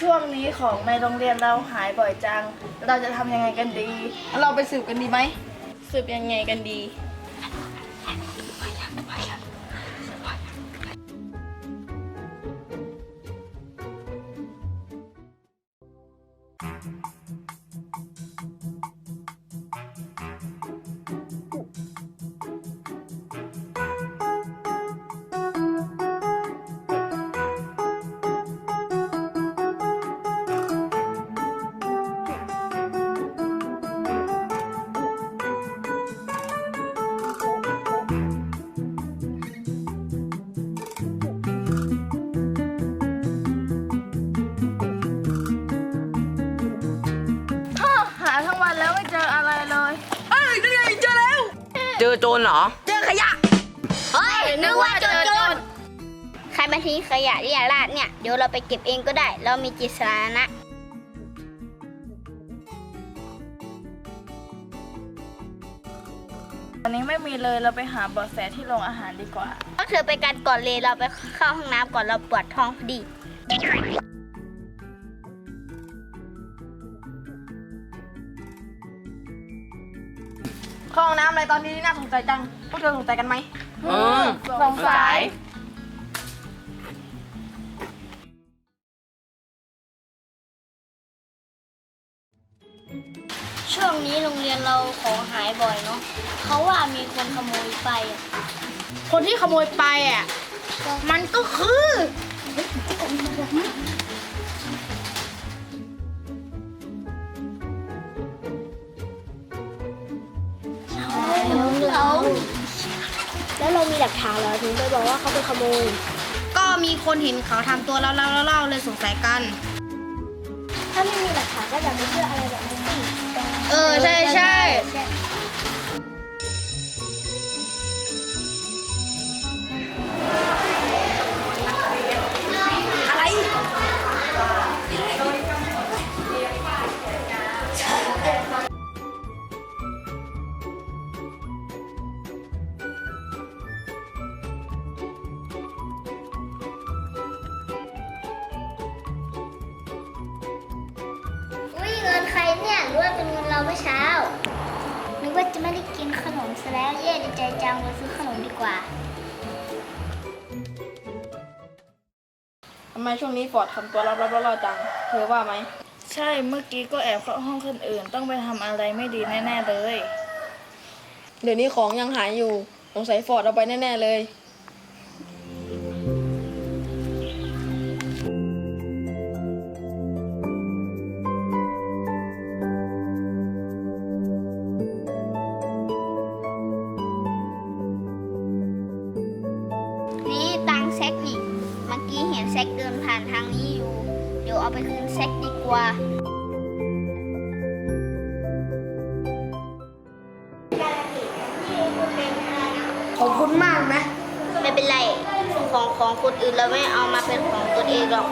ช่วงนี้ของในโรงเรียนเราหายบ่อยจัง เราจะทำยังไงกันดี เราไปสืบกันดีไหม สืบยังไงกันดีห โจรเหรอ เจอขยะ เฮ้ยนึกว่าโจรโจรใครมาทิ้งขยะเรียราดเนี่ย เดี๋ยวเราไปเก็บเองก็ได้ เรามีจิตสาธารณะวันนี้ไม่มีเลยเราไปหาเบาะแสที่โรงอาหารดีกว่า ก็เธอไปกันก่อนเลยเราไปเข้าห้องน้ำก่อนเราปวดท้องพอดี เข้าห้องน้ำอะไรตอนนี้น่าสงสัยจัง พวกเธอสงสัยกันไหมอืม สงสัย ช่วงนี้โรงเรียนเราของหายบ่อยเนาะเขาว่ามีคนขโมยไปอะคนที่ขโมยไปอะ มันก็คือ หลักฐานเหรอถึงไปบอกว่าเขาไปขโมย ก็มีคนเห็นเขาทำตัวเล่าๆเล่าๆเลยสงสัยกัน ถ้าไม่มีหลักฐานก็อย่าไปเชื่ออะไรแบบนี้สิเออใช่ใช่อุ้ เนี่ยหรือว่าเป็นเงินเราเมื่อเช้านึกว่าจะไม่ได้กินขนมซะแล้วเย่ดีใจจังเราซื้อขนมดีกว่าทำไมช่วงนี้ฟอร์ดทำตัวเล่าๆๆจัง เธอว่าไหม ใช่เมื่อกี้ก็แอบเข้าห้องคนอื่น ต้องไปทำอะไรไม่ดีแน่ ๆ เลย เดี๋ยวนี้ของยังหายอยู่ สงสัยฟอร์ดเอาไปแน่ ๆ เลย ขอบคุณมากนะ ไม่เป็นไรของของคนอื่นเราไม่เอามาเป็นของตัวเองหรอก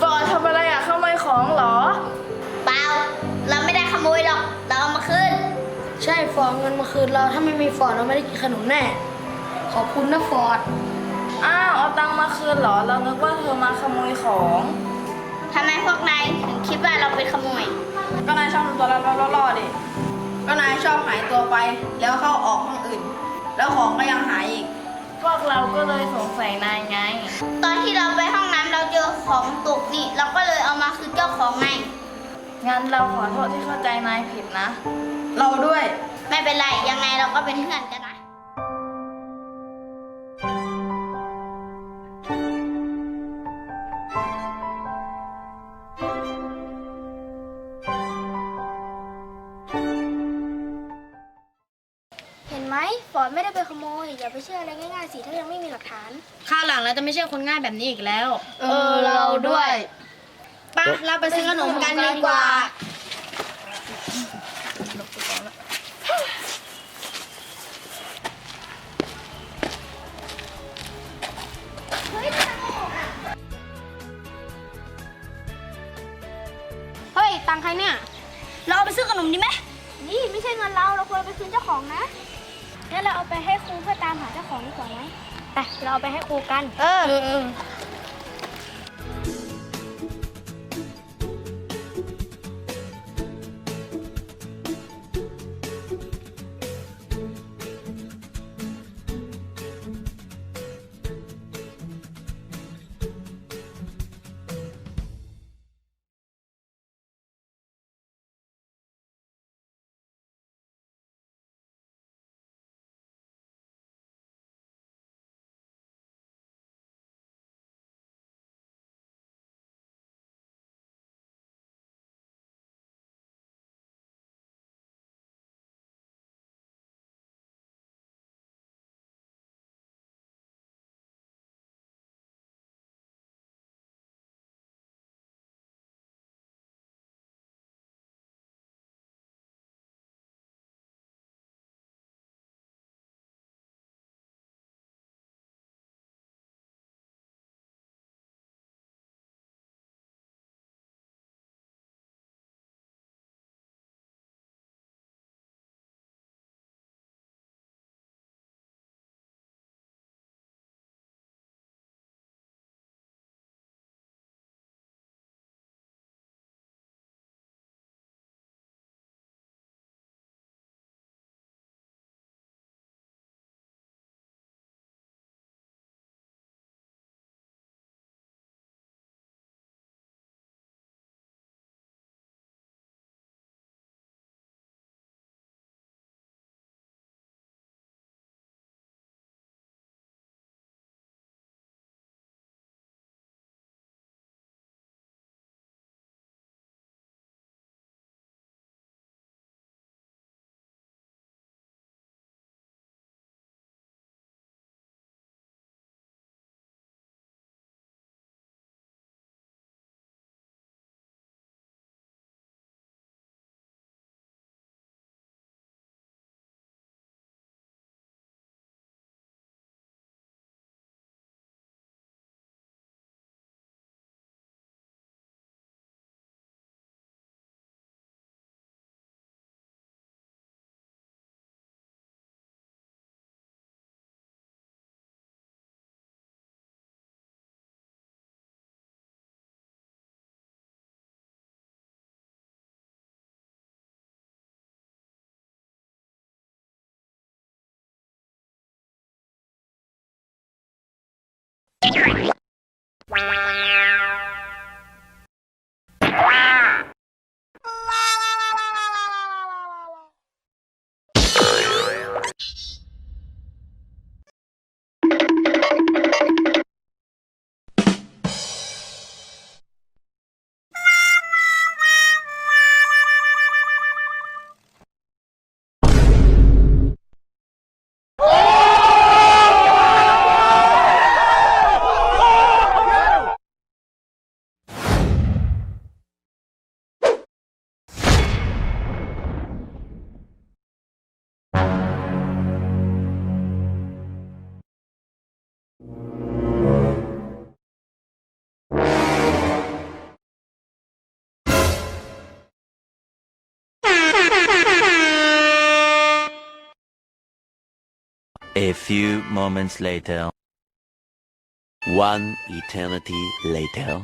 ฟอร์ดทำอะไรอะขโมยของเหรอ เปล่า เราไม่ได้ขโมยหรอก เราเอามาคืน ใช่ฟอร์ดเงินมาคืนเราถ้าไม่มีฟอร์ดเราไม่ได้กินขนมแน่ ขอบคุณนะฟอร์ดอ้าวเอาตังค์มาคืนเหรอ เรานึกว่าเธอมาขโมยของทำไมพวกนายถึงคิดว่าเราเป็นขโมย ก็นายชอบทำตัวล่อๆๆดิ ก็นายชอบหายตัวไป แล้วเข้าออกห้องอื่น แล้วของก็ยังหายอีก พวกเราก็เลยสงสัยนายไง ตอนที่เราไปห้องน้ำเราเจอของตกนี่ เราก็เลยเอามาคืนเจ้าของไง งั้นเราขอโทษที่เข้าใจนายผิดนะ เราด้วย ไม่เป็นไร ยังไงเราก็เป็นเพื่อนกันนะ ยอย่าไปเชื่ออะไรง่ายๆสิถ้ายังไม่มีหลักฐาน ข้าวหลังเราจะไม่ใช่คนง่ายแบบนี้อีกแล้ว เออเราด้วยปะเราไปซื้อขนมกันดีกว่า เฮ้ย ตังค์ใครเนี่ย เราเอาไปซื้อขนมดีไหมนี่ไม่ใช่เงินเราเราควรเอาไปคืนเจ้าของนะ งั้นเราเอาไปให้ครูเพื่อตามหาเจ้าของดีกว่าไหมไปเราเอาไปให้ครูกัน เออเออ Three. A few moments later. One eternity later.